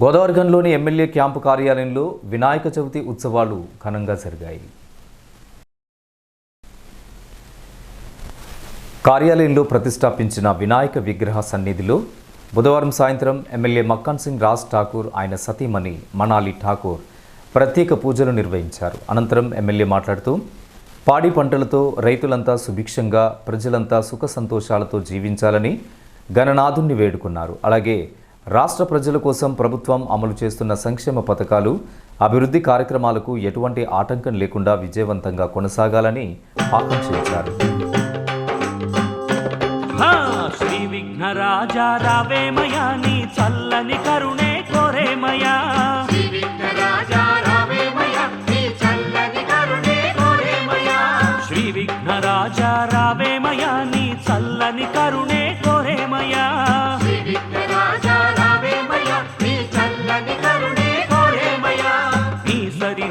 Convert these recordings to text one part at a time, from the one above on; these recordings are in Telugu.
గోదావరిగంలోని ఎమ్మెల్యే క్యాంపు కార్యాలయంలో వినాయక చవితి ఉత్సవాలు ఘనంగా జరిగాయి. కార్యాలయంలో ప్రతిష్టాపించిన వినాయక విగ్రహ సన్నిధిలో బుధవారం సాయంత్రం ఎమ్మెల్యే మక్కన్ సింగ్ రాజ్ ఠాకూర్ ఆయన సతీమణి మనాలి ఠాకూర్ ప్రత్యేక పూజలు నిర్వహించారు. అనంతరం ఎమ్మెల్యే మాట్లాడుతూ పాడి పంటలతో రైతులంతా సుభిక్షంగా ప్రజలంతా సుఖ సంతోషాలతో జీవించాలని గణనాథుణ్ణి వేడుకున్నారు. అలాగే రాష్ట్ర ప్రజల కోసం ప్రభుత్వం అమలు చేస్తున్న సంక్షేమ పథకాలు అభివృద్ధి కార్యక్రమాలకు ఎటువంటి ఆటంకం లేకుండా విజయవంతంగా కొనసాగాలని ఆకాంక్షించారు హా, శ్రీ విఘ్నరాజా రావేమయా నీ చల్లని కరుణే కోరేమయా శ్రీ విఘ్నరాజా రావేమయా నీ చల్లని కరుణే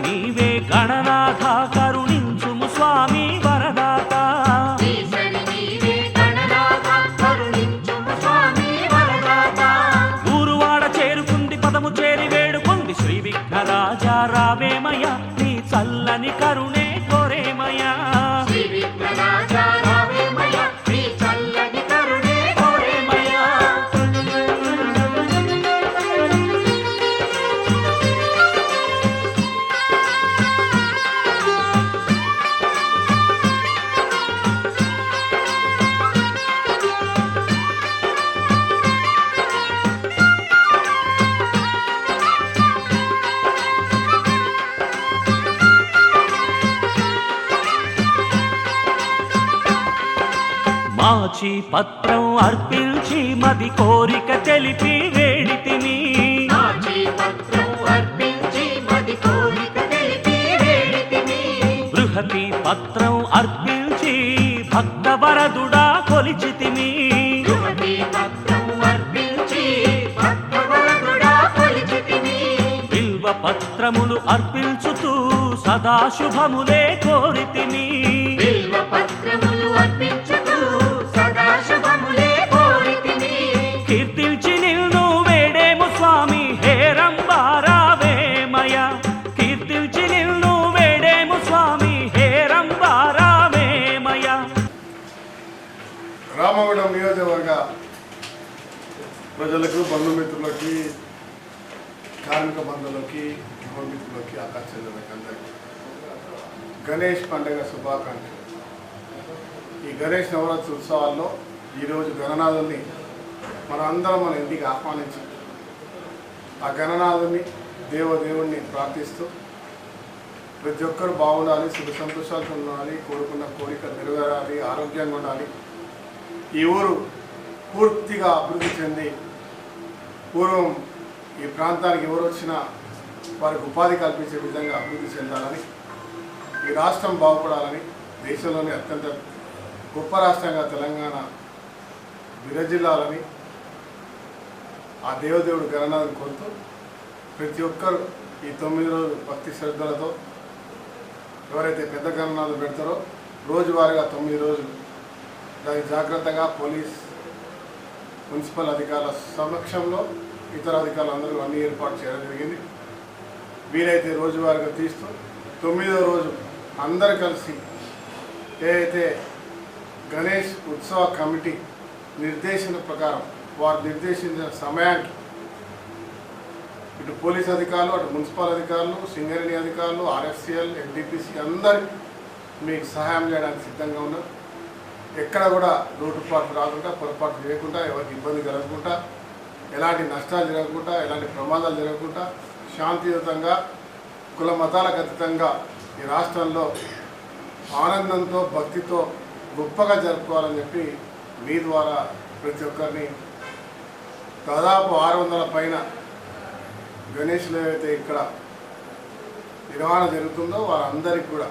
నీవే గణనాథ కరుణించుము స్వామి వరదాత. ఊరువాడ చేరుకుంది పదము చేరి వేడుకుంది శ్రీ విఘ్నరాజా రావేమయ్య నీ చల్లని కరుణే కోరేమయ్యా. మాచి పత్రం అర్పించి మది కోరిక తెలిపి వేడితిని బృహతి పత్రం అర్పించి భక్త వరదుడా కొలిచితిని బిల్వ పత్రములు అర్పించుతూ సదాశుభములే కోరితిని కీర్తించి ప్రజలకు బంధుమిత్రులకి కార్మిక బంధువులకి గృహమిత్రులకి ఆకర్షణలకి అందరికీ గణేష్ పండుగ శుభాకాంక్షలు. ఈ గణేష్ నవరాత్రి ఉత్సవాల్లో ఈరోజు గణనాథుని మన అందరం మన ఇంటికి ఆహ్వానించి ఆ గణనాథుని దేవదేవుణ్ణి ప్రార్థిస్తూ ప్రతి ఒక్కరు బాగుండాలి సుఖ సంతోషాలతో ఉండాలి కోరుకున్న కోరిక నెరవేరాలి ఆరోగ్యంగా ఉండాలి. ఈ ఊరు పూర్తిగా అభివృద్ధి చెంది పూర్వం ఈ ప్రాంతానికి ఎవరు వచ్చినా వారికి ఉపాధి కల్పించే విధంగా అభివృద్ధి చెందాలని ఈ రాష్ట్రం బాగుపడాలని దేశంలోని అత్యంత గొప్ప రాష్ట్రంగా తెలంగాణ విరజిల్లాలని ఆ దేవదేవుడు గణనాథని కోరుతూ ప్రతి ఒక్కరు ఈ తొమ్మిది రోజులు భక్తి శ్రద్ధలతో ఎవరైతే పెద్ద గణనాథులు పెడతారో రోజువారీగా తొమ్మిది రోజులు దానికి జాగ్రత్తగా పోలీస్ మున్సిపల్ అధికారుల సమక్షంలో ఇతర అధికారులు అందరూ అన్ని ఏర్పాటు చేయడం జరిగింది. వీరైతే రోజువారీగా తీస్తూ తొమ్మిదో రోజు అందరు కలిసి ఏదైతే గణేష్ ఉత్సవ కమిటీ నిర్దేశన ప్రకారం వారు నిర్దేశించిన సమయానికి ఇటు పోలీస్ అధికారులు అటు మున్సిపల్ అధికారులు సింగరేణి అధికారులు ఆర్ఎఫ్సిఎల్ ఎన్టీపీసీ అందరికీ మీకు సహాయం చేయడానికి సిద్ధంగా ఉన్నారు. ఎక్కడ కూడా లోటుపాట్లు రాకుండా పొరపాటు చేయకుండా ఎవరికి ఇబ్బంది కలగకుండా ఎలాంటి నష్టాలు జరగకుండా ఎలాంటి ప్రమాదాలు జరగకుండా శాంతియుతంగా కుల మతాలకు అతీతంగా ఈ రాష్ట్రంలో ఆనందంతో భక్తితో గొప్పగా జరుపుకోవాలని చెప్పి మీ ద్వారా ప్రతి ఒక్కరిని దాదాపు ఆరు వందల పైన గణేష్లు ఏవైతే ఇక్కడ నిర్వహణ జరుగుతుందో వారందరికీ కూడా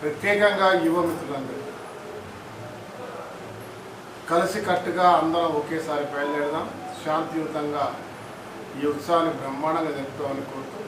ప్రత్యేకంగా యువ మిత్రులందరూ కలిసి కట్టుగా అందరం ఒకేసారి బయలుదేరదాం. శాంతియుతంగా ఈ ఉత్సవాన్ని బ్రహ్మాండంగా జరుపుకోవాలని కోరుతూ